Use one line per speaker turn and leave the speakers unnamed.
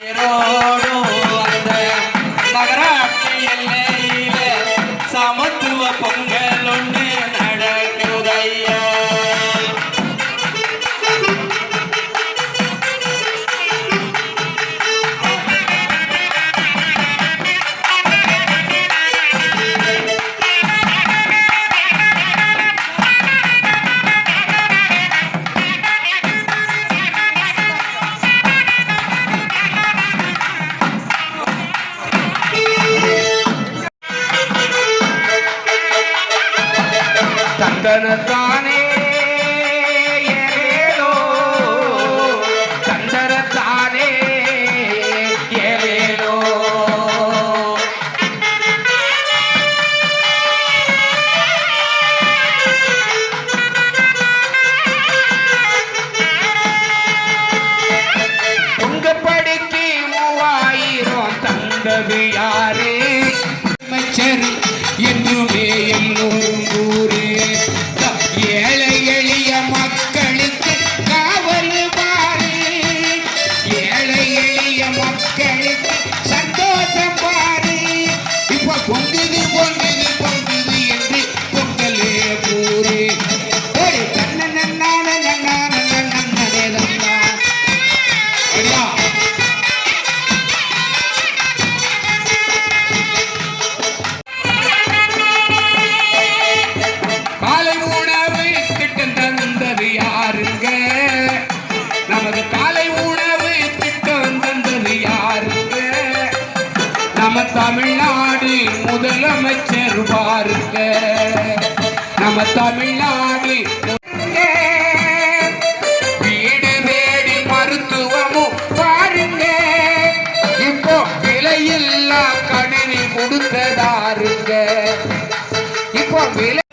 Pero
தந்தனத்தானே ஏலேலோ தந்தனத்தானே அமைச்சர் என்றுமே என்னும் ஊரே நமது காலை உணவு திட்டம் தந்தது யாருக்கு? நம்ம தமிழ்நாடு முதலமைச்சர் பாருங்க நம்ம தமிழ்நாடு இப்போ விலை